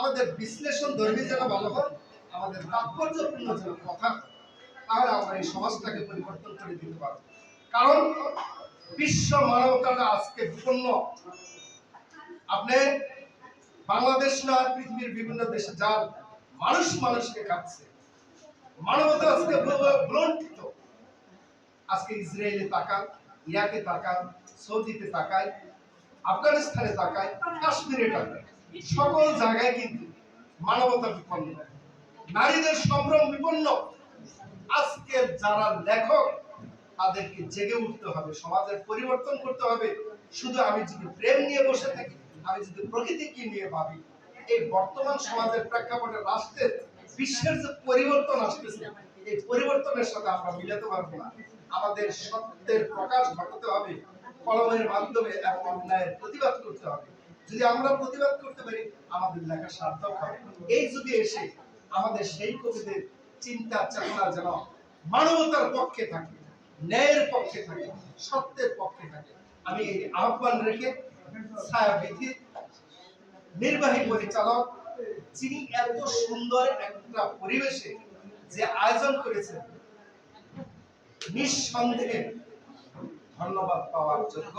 আমাদের বিশ্লেষণ ধর্মী যেন ভালো হয় আমাদের তাৎপর্যপূর্ণ যেন কথা, তাহলে আমরা এই সমাজটাকে পরিবর্তন করে দিতে পারব। কারণ বিশ্ব মানবতাটা আজকে বিপন্ন। আপনি বাংলাদেশ না, পৃথিবীর বিভিন্ন দেশে যান মানুষ মানুষকে কাটছে মানবতা আজকে ব্লন্টিত আজকে ইসরায়েলে তাকান ইরাকে তাকান, সৌদিতে তাকায়, আফগানিস্তানে তাকায়, কাশ্মীরে তাকায়। সকল জায়গায় কিন্তু মানবতা বিপন্ন। নারীদের সম্ভ্রম বিপন্ন। আজকে যারা লেখক, তাদেরকে জেগে উঠতে হবে, সমাজের পরিবর্তন করতে হবে। শুধু আমি যদি প্রেম নিয়ে বসে থাকি, আমি যদি প্রকৃতিকে নিয়ে ভাবি, এই বর্তমান সমাজের প্রেক্ষাপটে রাষ্ট্রের বিশ্বের যে পরিবর্তন আসতেছে, এই পরিবর্তনের সাথে আমরা মিলাতে পারব না। আমাদের সত্যের প্রকাশ ঘটাতে হবে, কলমের মাধ্যমে এবং অন্যায়ের প্রতিবাদ করতে হবে। যদি আমরা প্রতিবাদ করতে পারি, আমাদের লেখা সার্থক হবে। এই যুগে এসে আমাদের সেই কবিদের চিন্তা, চেতনা যেন মানবতার পক্ষে থাকে, ন্যায়ের পক্ষে থাকে, সত্যের পক্ষে থাকে। আমি এই আহ্বান রেখে ছায়াবিধি নির্বাহী পরিচালক, যিনি এত সুন্দর একটা পরিবেশে যে আয়োজন করেছেন, নিঃসন্দেহে ধন্যবাদ পাওয়ার যোগ্য।